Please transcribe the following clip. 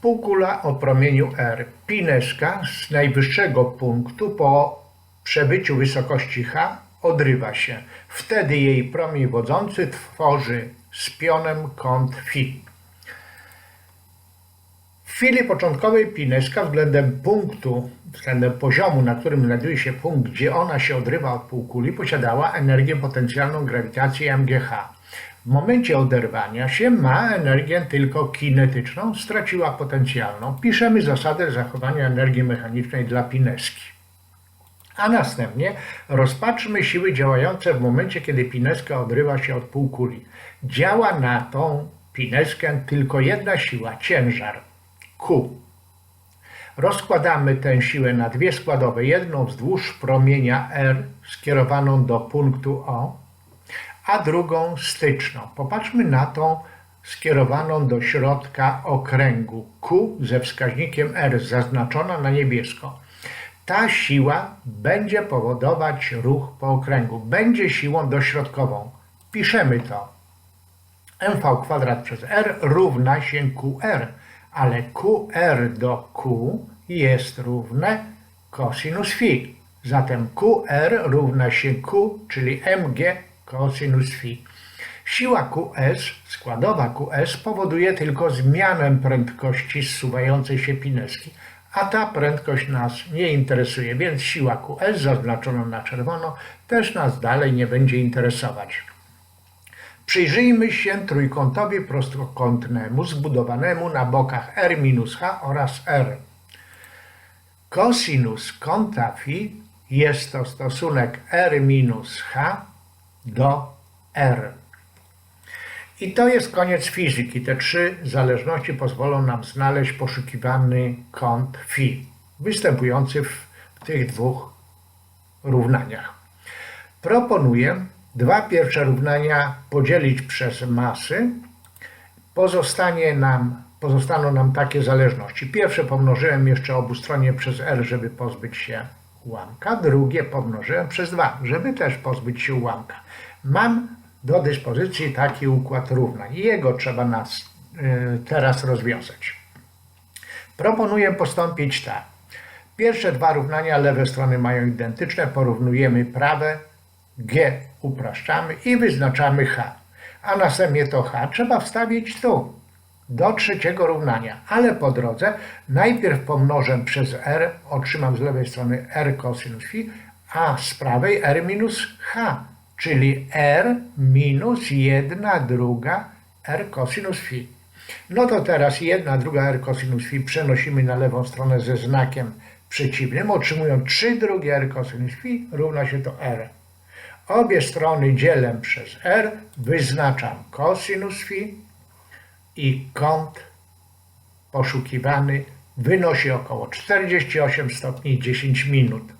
Półkula o promieniu R. Pineszka z najwyższego punktu po przebyciu wysokości H odrywa się. Wtedy jej promień wodzący tworzy z pionem kąt φ. W chwili początkowej pineszka względem punktu, względem poziomu, na którym znajduje się punkt, gdzie ona się odrywa od półkuli, posiadała energię potencjalną grawitacji MGH. W momencie oderwania się ma energię tylko kinetyczną, straciła potencjalną. Piszemy zasadę zachowania energii mechanicznej dla pineski. A następnie rozpatrzmy siły działające w momencie, kiedy pineska odrywa się od półkuli. Działa na tą pineskę tylko jedna siła, ciężar Q. Rozkładamy tę siłę na dwie składowe. Jedną wzdłuż promienia R skierowaną do punktu O, a drugą styczną. Popatrzmy na tą skierowaną do środka okręgu Q ze wskaźnikiem R zaznaczona na niebiesko. Ta siła będzie powodować ruch po okręgu. Będzie siłą dośrodkową. Piszemy to. mv kwadrat przez r równa się qr, ale qr do q jest równe cosinus φ. Zatem qr równa się q, czyli mg cosinus φ. Siła QS, składowa QS powoduje tylko zmianę prędkości zsuwającej się pineski, a ta prędkość nas nie interesuje, więc siła QS zaznaczona na czerwono też nas dalej nie będzie interesować. Przyjrzyjmy się trójkątowi prostokątnemu zbudowanemu na bokach r minus h oraz r. Kosinus kąta φ jest to stosunek r minus h do r. I to jest koniec fizyki. Te trzy zależności pozwolą nam znaleźć poszukiwany kąt φ, występujący w tych dwóch równaniach. Proponuję dwa pierwsze równania podzielić przez masy. Pozostanie nam, pozostaną nam takie zależności. Pierwsze pomnożyłem jeszcze obustronnie przez r, żeby pozbyć się ułamka. Drugie pomnożyłem przez 2, żeby też pozbyć się ułamka. Mam do dyspozycji taki układ równań i jego trzeba nas y, teraz rozwiązać. Proponuję postąpić tak. Pierwsze dwa równania lewe strony mają identyczne, porównujemy prawe, g upraszczamy i wyznaczamy h. A następnie to h trzeba wstawić tu, do trzeciego równania, ale po drodze najpierw pomnożę przez r, otrzymam z lewej strony r cosinus phi, a z prawej r minus h, czyli r minus 1 druga r cosinus phi. No to teraz 1 druga r cosinus phi przenosimy na lewą stronę ze znakiem przeciwnym, otrzymując 3 drugie r cosinus phi równa się to r. Obie strony dzielę przez r, wyznaczam cosinus phi, i kąt poszukiwany wynosi około 48 stopni 10 minut.